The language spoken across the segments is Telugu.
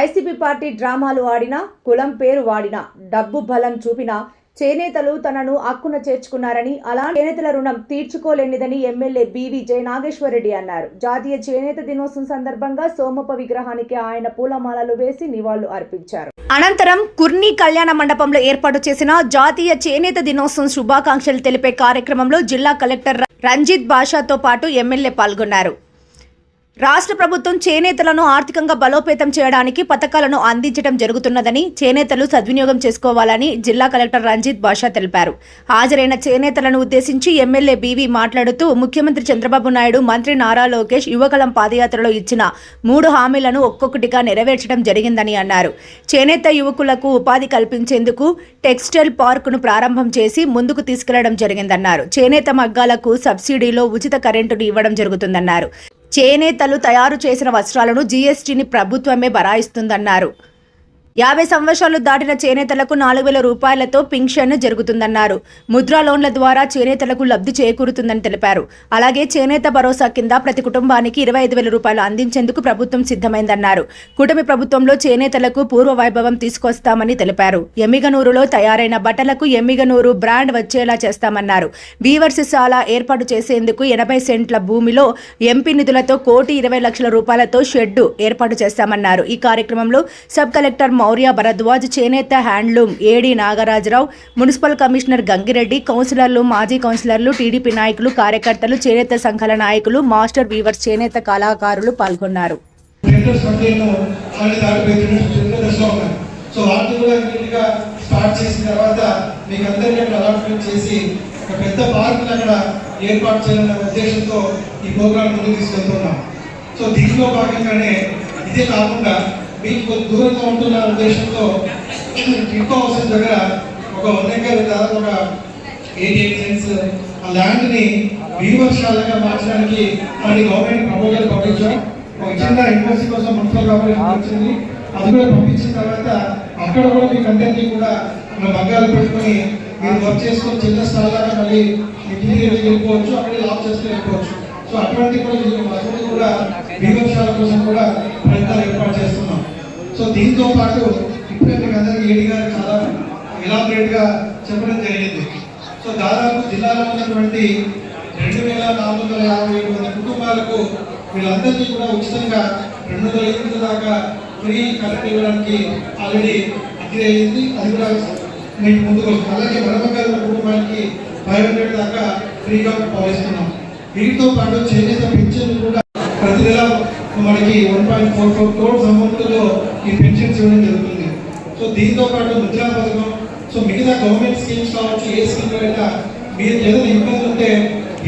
వైసీపీ పార్టీ డ్రామాలు ఆడినా కులం పేరు వాడినా డబ్బు బలం చూపినా చేనేతలు తనను అక్కున చేర్చుకున్నారని అలా చేనేతల రుణం తీర్చుకోలేనిదని ఎమ్మెల్యే బీవీ జయనాగేశ్వరరెడ్డి అన్నారు. జాతీయ చేనేత దినోత్సవం సందర్భంగా సోమప్ప విగ్రహానికి ఆయన పూలమాలలు వేసి నివాళులు అర్పించారు. అనంతరం కుర్ని కళ్యాణ మండపంలో ఏర్పాటు చేసిన జాతీయ చేనేత దినోత్సవం శుభాకాంక్షలు తెలిపే కార్యక్రమంలో జిల్లా కలెక్టర్ రంజిత్ బాషాతో పాటు ఎమ్మెల్యే పాల్గొన్నారు. రాష్ట్ర ప్రభుత్వం చేనేతలను ఆర్థికంగా బలోపేతం చేయడానికి పథకాలను అందించడం జరుగుతున్నదని చేనేతలు సద్వినియోగం చేసుకోవాలని జిల్లా కలెక్టర్ రంజిత్ బాషా తెలిపారు. హాజరైన చేనేతలను ఉద్దేశించి ఎమ్మెల్యే బీవీ మాట్లాడుతూ ముఖ్యమంత్రి చంద్రబాబు నాయుడు మంత్రి నారా లోకేష్ యువకలం పాదయాత్రలో ఇచ్చిన మూడు హామీలను ఒక్కొక్కటిగా నెరవేర్చడం జరిగిందని అన్నారు. చేనేత యువకులకు ఉపాధి కల్పించేందుకు టెక్స్టైల్ పార్కును ప్రారంభం చేసి ముందుకు తీసుకెళ్ళడం జరిగిందన్నారు. చేనేత మగ్గాలకు సబ్సిడీలో ఉచిత కరెంటును ఇవ్వడం జరుగుతుందన్నారు. చేనేతలు తయారు చేసిన వస్త్రాలను జీఎస్టీని ప్రభుత్వమే బరాయిస్తుందన్నారు. యాభై సంవత్సరాలు దాటిన చేనేతలకు నాలుగు వేల రూపాయలతో పింఛన్ జరుగుతుందన్నారు. ముద్రా లోన్ల ద్వారా చేనేతలకు లబ్ధి చేకూరుతుందని తెలిపారు. అలాగే చేనేత భరోసా కింద ప్రతి కుటుంబానికి ఇరవై ఐదు వేల రూపాయలు అందించేందుకు ప్రభుత్వం సిద్ధమైందన్నారు. కూటమి ప్రభుత్వంలో చేనేతలకు పూర్వ వైభవం తీసుకొస్తామని తెలిపారు. ఎమ్మిగనూరులో తయారైన బట్టలకు ఎమ్మిగనూరు బ్రాండ్ వచ్చేలా చేస్తామన్నారు. వీవర్స్ శాల ఏర్పాటు చేసేందుకు ఎనభై సెంట్ల భూమిలో ఎంపీ నిధులతో కోటి ఇరవై లక్షల రూపాయలతో షెడ్డు ఏర్పాటు చేస్తామన్నారు. ఈ కార్యక్రమంలో సబ్ కలెక్టర్ మౌర్య భరద్వాజ్ చేనేత handloom AD Nagarajarao municipal commissioner Gangireddy కౌన్సిలర్లు మాజీ కౌన్సిలర్లు టీడీపీ నాయకులు కార్యకర్తలు చేనేత సంఘాల నాయకులు మాస్టర్ వీవర్స్ చేనేత కళాకారులు పాల్గొన్నారు. సో వాటిని నీట్గా స్టార్ట్ చేసిన తర్వాత మీకు అందరికీ అలాట్మెంట్ చేసి ఒక పెద్ద పార్క్ అక్కడ ఏర్పాటు చేయాలన్న ఉద్దేశంతో ఈ ప్రోగ్రామ్ ముందుకు తీసుకెళ్తున్నాం. సో దీనిలో భాగంగానే ఇదే కాకుండా మీకు కొంచెం దూరంగా ఉంటున్న ఉద్దేశంతో టిక్కో హౌస్ దగ్గర ఒక వన్ ఎకర్ దాదాపు ఒక ఎయిటీ ఎయిట్ సెంట్స్ ఆ ల్యాండ్ని వీవర్శాలగా మార్చడానికి మరి గవర్నమెంట్ ప్రపోజల్ పంపించాం. ఒక చిన్న యూనివర్సిటీ కోసం మున్సిపల్ కార్పొరేషన్ వచ్చింది అది కూడా పంపించిన తర్వాత అక్కడ కూడా మీకు అందరికీ కూడా మన మగ్గాలు పెట్టుకుని మీరు వర్క్ చేసుకొని చిన్న స్థలాలుగా మళ్ళీ ఇంజనీరింగ్ వెళ్ళిపోవచ్చు అక్కడ లాక్ చేసుకుని వెళ్ళిపోవచ్చు. సో అటువంటి కూడా ఇది వసతి కూడా వీవర్శాల కోసం కూడా ప్రయత్నాలు సో దీంతో పాటు ఇప్పుడే మీకు అందరికీ ఏడి గారు చాలా ఎలాబరేట్గా చెప్పడం జరిగింది. సో దాదాపు జిల్లాలో ఉన్నటువంటి రెండు వేల నాలుగు వందల యాభై ఏడు మంది కుటుంబాలకు వీళ్ళందరికీ కూడా ఉచితంగా రెండు వందల ఎనిమిది దాకా ఫ్రీ కరెంట్ ఇవ్వడానికి ఆల్రెడీ అగ్రి అయింది అది కూడా మీకు ముందుకు వస్తుంది అలాగే మరొక కుటుంబానికి ఫైవ్ హండ్రెడ్ దాకా ఫ్రీగా భావిస్తున్నాం వీటితో పాటు చేనేత పింఛన్లు కూడా ప్రతి నెల మనకి one point four four crores అమౌంట్లో ఈ పెన్షన్స్ ఇవ్వడం జరుగుతుంది. సో దీంతో పాటు ముద్రా పథకం సో మిగతా గవర్నమెంట్ స్కీమ్స్ కావచ్చు ఏ స్కీమ్ అయినా మీరు ఏదైనా ఇబ్బంది ఉంటే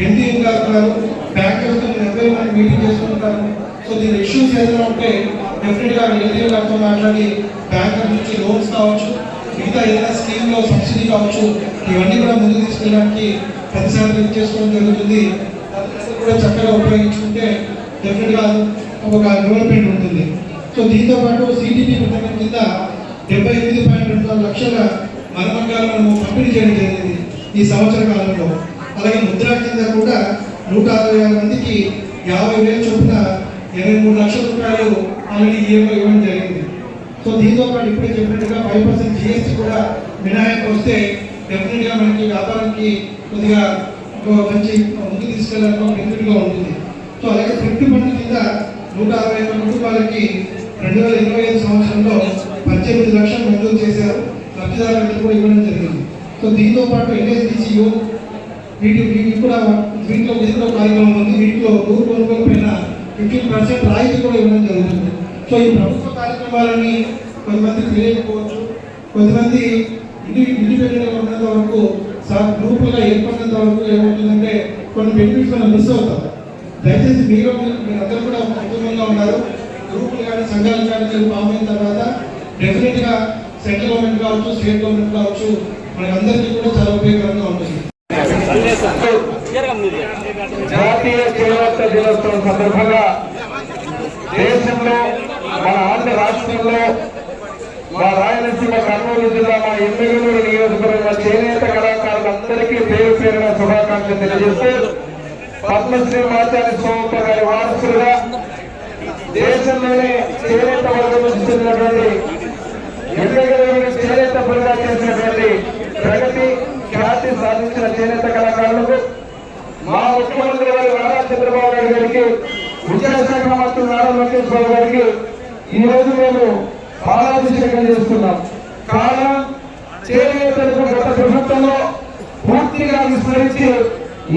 ఎన్టీఎం గారు ఉన్నారు బ్యాంకర్స్తో ఎవరి మంది మీటింగ్ చేసుకుంటారు. సో దీని ఇష్యూస్ ఏదైనా ఉంటే డెఫినెట్గా గా గారితో మాట్లాడి బ్యాంకర్ నుంచి లోన్స్ కావచ్చు మిగతా ఏదైనా స్కీమ్లో సబ్సిడీ కావచ్చు ఇవన్నీ కూడా ముందుకు తీసుకెళ్ళడానికి ప్రతిసారి చేసుకోవడం జరుగుతుంది. కూడా చక్కగా ఉపయోగించుకుంటే డెఫినెట్గా ఒక డెవలప్మెంట్ ఉంటుంది. సో దీంతో పాటు సిటీపీ పథకం కింద డెబ్బై ఎనిమిది పాయింట్ రెండు లక్షల మరమగ్గాలు మనము పంపిణీ చేయడం జరిగింది ఈ సంవత్సర కాలంలో. అలాగే ముద్రా కింద కూడా నూట అరవై ఆరు మందికి యాభై వేల చొప్పున ఇరవై మూడు లక్షల రూపాయలు ఆల్రెడీ ఈఎంఐ ఇవ్వడం జరిగింది. సో దీంతో పాటు ఇప్పుడే చెప్పినట్టుగా ఫైవ్ పర్సెంట్ జిఎస్టీ కూడా మినహాయింపు వస్తే డెఫినెట్గా మనకి వ్యాపారానికి కొద్దిగా ఒక మంచి ముందుకు తీసుకెళ్ళడానికి ఒక ఉంటుంది. సో అలాగే ఫిఫ్టీ ఫండ్ కింద నూట అరవై ఐదు కుటుంబాలకి రెండు వేల ఇరవై ఐదు సంవత్సరంలో పద్దెనిమిది లక్షలు మంజూరు చేశారు. లబ్ధిదారులకు కూడా ఇవ్వడం జరిగింది. సో దీంతో పాటు ఎన్ఎస్డిసియు వీటి వీటికి కూడా వీటిలో వీటిలో కార్యక్రమం ఉంది. వీటిలో నూరు కొనుగోలు పైన ఫిఫ్టీన్ పర్సెంట్ రాయితీ కూడా ఇవ్వడం జరుగుతుంది. సో ఈ ప్రభుత్వ కార్యక్రమాలని కొంతమంది తెలియకపోవచ్చు. కొంతమంది ఇండి ఇండిపెండెంట్గా ఉన్నంత వరకు సార్ గ్రూపులుగా ఏర్పడినంత వరకు ఏమవుతుందంటే కొన్ని బెనిఫిట్స్ మనం మిస్ అవుతాం. దయచేసి మీరు మీరు అందరూ కూడా కుటుంబంగా ఉన్నారు. గ్రూపులు కానీ సంఘాలు కానీ మీరు పాల్గొన్న తర్వాత డెఫినెట్గా సెంట్రల్ గవర్నమెంట్ కావచ్చు స్టేట్ గవర్నమెంట్ కావచ్చు మనకందరికీ కూడా చాలా ఉపయోగకరంగా ఉంటుంది. జాతీయ చేనేత దినోత్సవం సందర్భంగా దేశంలో మన ఆంధ్ర రాష్ట్రంలో మా రాయలసీమ కర్నూలు జిల్లా మా ఎమ్మెల్యేలు నియోజకవర్గ చేనేత కళాకారులందరికీ పేరు పేరున శుభాకాంక్షలు తెలియజేస్తూ పద్మశ్రీ మాచారి సోమప్ప గారి వారసులుగా దేశంలోనే చేనేత వర్గం చెందినటువంటి ఎమ్మెల్యేలను చేనేత పనిగా చేసినటువంటి ప్రగతి ఖ్యాతి సాధించిన చేనేత కళాకారులకు మా ముఖ్యమంత్రి గారి నారా చంద్రబాబు నాయుడు గారికి విద్యాశాఖ మంత్రి నారా లోకేష్ బాబు గారికి ఈ రోజు మేము పాలాభిషేకం చేస్తున్నాం కారణం చేనేతలకు గత ప్రభుత్వంలో పూర్తిగా విస్మరించి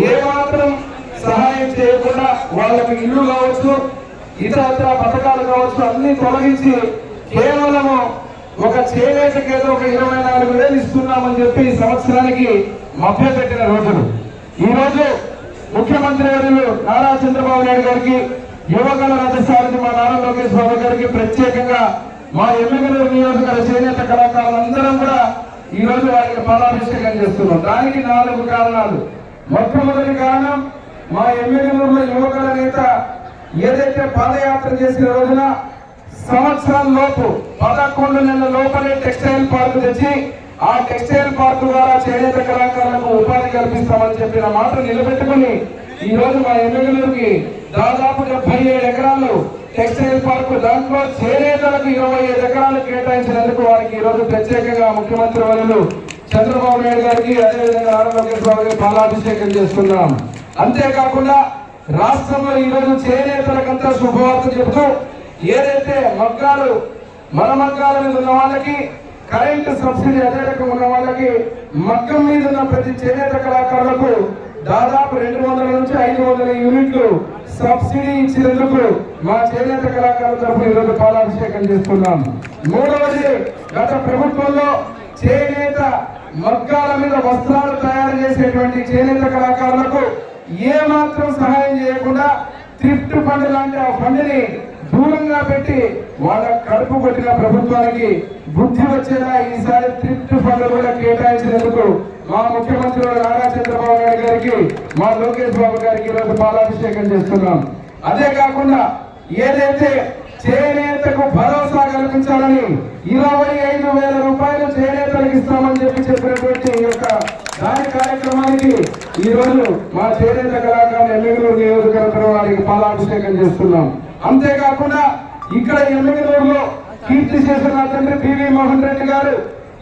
ఏమాత్రం సహాయం చేయకుండా వాళ్ళకి ఇల్లు కావచ్చు ఇతర పథకాలు కావచ్చు అన్ని తొలగించి కేవలము ఒక చేనేత ఏదో ఒక ఇరవై నాలుగు వేలు ఇస్తున్నామని చెప్పి ఈ సంవత్సరానికి మభ్య పెట్టిన రోజులు. ఈ రోజు ముఖ్యమంత్రి వర్యులు నారా చంద్రబాబు నాయుడు గారికి యువకుల రథసారథి మా నారా లోకేష్ బాబు గారికి ప్రత్యేకంగా మా ఎమ్మెల్యేలు నియోజకవర్గ చేనేత కళాకారులందరం కూడా ఈ రోజు వారికి పాలాభిషేకం చేస్తున్నాం. దానికి నాలుగు కారణాలు. మొట్టమొదటి కారణం మా ఎమ్మెల్యేలలో యువకుల నేత ఏదైతే పాదయాత్ర చేసిన రోజున సంవత్సరం లోపు పదకొండు నెలల లోపలే టెక్స్టైల్ పార్క్ తెచ్చి ఆ టెక్స్టైల్ పార్క్ ద్వారా చేనేత కళాకారులకు ఉపాధి కల్పిస్తామని చెప్పిన మాట నిలబెట్టుకుని ఈ రోజు మా ఎమ్మెల్యేలకి దాదాపు డెబ్బై ఏడు ఎకరాలు టెక్స్టైల్ పార్క్ దాంట్లో చేనేతలకు ఇరవై ఐదు ఎకరాలు కేటాయించినందుకు వారికి ఈ రోజు ప్రత్యేకంగా ముఖ్యమంత్రి వర్యులు చంద్రబాబు నాయుడు గారికి అదేవిధంగా నారా లోకేష్ బాబు గారికి పాలాభిషేకం చేస్తున్నాం అంతేకాకుండా రాష్ట్రంలో ఈరోజు చేనేతలకంతా శుభవార్త చెబుతూ ఏదైతే మగ్గాలు మన మగ్గాల మీద ఉన్న వాళ్ళకి కరెంటు సబ్సిడీ అదే రకం ఉన్న వాళ్ళకి మగ్గం మీద ఉన్న ప్రతి చేనేత కళాకారులకు దాదాపు రెండు వందల నుంచి ఐదు వందల యూనిట్లు సబ్సిడీ ఇచ్చినందుకు మా చేనేత కళాకారుల తరఫున ఈరోజు పాలాభిషేకం చేస్తున్నాం. మూడవది గత ప్రభుత్వంలో చేనేత మగ్గాల మీద వస్త్రాలు తయారు చేసేటువంటి చేనేత కళాకారులకు ఏ మాత్రం సహాయం చేయకుండా థ్రిఫ్ట్ ఫండ్ లాంటి ఆ ఫండ్ని దూరంగా పెట్టి వాళ్ళ కడుపు కొట్టిన ప్రభుత్వానికి బుద్ధి వచ్చేలా ఈసారి థ్రిఫ్ట్ ఫండ్ కూడా కేటాయించినందుకు మా ముఖ్యమంత్రి నారా చంద్రబాబు నాయుడు గారికి మా లోకేష్ బాబు గారికి ఈరోజు పాలాభిషేకం చేస్తున్నాం. అదే కాకుండా ఏదైతే చేనేతకు భరోసా కల్పించాలని ఇరవై ఐదు వేల రూపాయలు చేనేతలకు ఇస్తామని చెప్పి చెప్పినటువంటి ఈ యొక్క దాని కార్యక్రమానికి ఈ రోజు మా చేనేత కళాకారులు ఎమ్మెల్యేలు నియోజకవర్గం వారికి పాలాభిషేకం చేస్తున్నాం. అంతేకాకుండా ఇక్కడ ఎమ్మెల్యేలో కీర్తి చేసిన తండ్రి పివి మోహన్ రెడ్డి గారు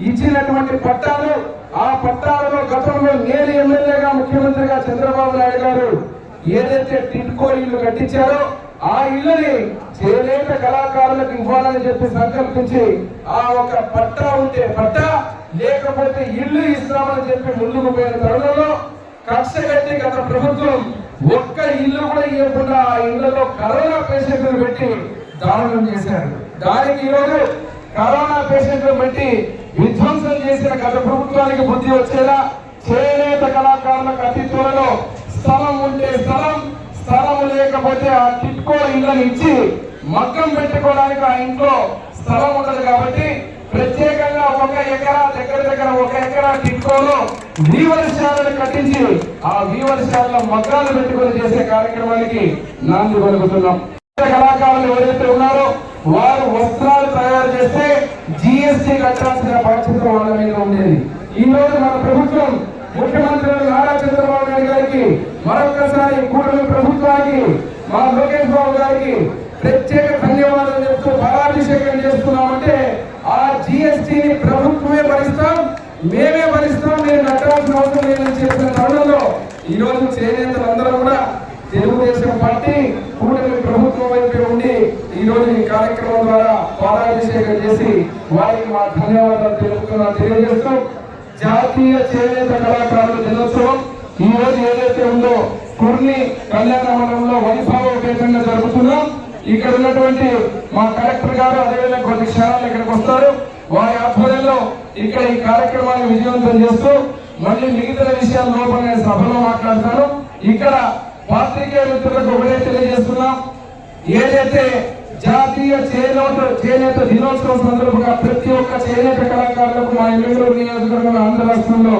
ఇచ్చినటువంటి పట్టాలు ఆ పట్టాలలో గతంలో నేను ఎమ్మెల్యేగా ముఖ్యమంత్రిగా చంద్రబాబు నాయుడు గారు ఏదైతే టిట్కో ఇల్లు కట్టించారో ఆ ఇల్లుని చేనేత కళాకారులకు ఇవ్వాలని చెప్పి సంకల్పించి ఆ ఒక పట్టా ఉంటే పట్టా లేకపోతే ఇల్లు ఇస్తామని చెప్పి ముందుకు పోయిన తరుణంలో కక్ష కట్టి గత ప్రభుత్వం ఒక్క ఇల్లు కూడా ఇవ్వకుండా ఆ ఇళ్ళలో కరోనా పేషెంట్లు పెట్టి దారుణం చేశారు. దానికి ఈరోజు కరోనా పేషెంట్లు పెట్టి విధ్వంసం చేసిన గత ప్రభుత్వానికి బుద్ధి వచ్చేలా చేనేత కళాకారులకు అతి త్వరలో స్థలం ఉంటే స్థలం స్థలం లేకపోతే ఆ టిట్కో ఇళ్ళని ఇచ్చి మగ్గం పెట్టుకోవడానికి ఆ ఇంట్లో స్థలం ఉండదు కాబట్టి ప్రత్యేకంగా ఒక ఎకరా దగ్గర దగ్గర ఒక ఎకరా టిట్కోలో వీవర్శాలను కట్టించి ఆ వీవర్శాలలో మగ్గాలు పెట్టుకొని చేసే కార్యక్రమానికి నాంది పలుకుతున్నాం. కళాకారులు ఎవరైతే ఉన్నారో వారు వస్త్రాలు తయారు చేస్తే జిఎస్టీ కట్టాల్సిన బాధ్యత వాళ్ళ మీద ఉండేది. ఈ రోజు మన ప్రభుత్వం ముఖ్యమంత్రి నారా చంద్రబాబు నాయుడు గారికి మరొకసారి కూటమి ప్రభుత్వానికి మా లోకేష్ బాబు గారికి ప్రత్యేక ధన్యవాదాలు చెప్తూ పరాభిషేకం చేస్తున్నామంటే ఆ జిఎస్టిని ప్రభుత్వమే భరిస్తాం మేమే భరిస్తాం మీరు కట్టాల్సిన అవసరం లేదని చెప్పిన తరుణంలో ఈ రోజు చేనేతలందరూ కూడా తెలుగుదేశం పార్టీ కూటమి ప్రభుత్వం వైపే ఉండి ఈ రోజు ఈ కార్యక్రమం ద్వారా పాలాభిషేకం చేసి వారికి మా ధన్యవాదాలు తెలుపుతున్నా తెలియజేస్తూ జాతీయ చేనేత కళాకారుల దినోత్సవం ఈ రోజు ఏదైతే ఉందో కుర్ని కళ్యాణ మండలంలో వైభవపేతంగా జరుపుతున్నాం ఇక్కడ ఉన్నటువంటి మా కలెక్టర్ గారు అదేవిధంగా కొన్ని క్షణాలు ఇక్కడికి వస్తారు. వారి ఆధ్వర్యంలో ఇక్కడ ఈ కార్యక్రమాన్ని విజయవంతం చేస్తూ మళ్ళీ మిగతా విషయాల లోపల నేను సభలో మాట్లాడతాను. ఇక్కడ పాత్రికేయ మిత్రులకు ఒకటే తెలియజేస్తున్నాం. ఏదైతే జాతీయ చేనేత చేనేత దినోత్సవం సందర్భంగా ప్రతి ఒక్క చేనేత కళాకారులకు మా ఎమ్మెల్యే నియోజకవర్గంలో ఆంధ్ర రాష్ట్రంలో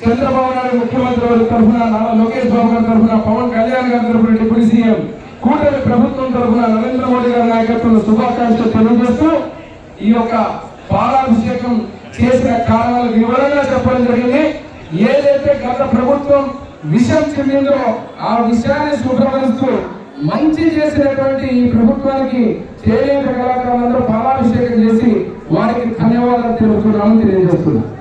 చంద్రబాబు నాయుడు ముఖ్యమంత్రి వారి తరఫున నారా లోకేష్ బాబు గారి తరఫున పవన్ కళ్యాణ్ గారి తరఫున డిప్యూటీ సీఎం కూటమి ప్రభుత్వం తరఫున నరేంద్ర మోడీ గారి నాయకత్వంలో శుభాకాంక్షలు తెలియజేస్తూ ఈ యొక్క పాలాభిషేకం చేసిన కారణాలు వివరంగా చెప్పడం జరిగింది. ఏదైతే గత ప్రభుత్వం విషయం చెందిందో ఆ విషయాన్ని శుభ్రపరుస్తూ మంచి చేసినటువంటి ఈ ప్రభుత్వానికి చేనేత కళాకారులందరూ పాలాభిషేకం చేసి వారికి ధన్యవాదాలు తెలుపుతున్నామని తెలియజేస్తున్నాను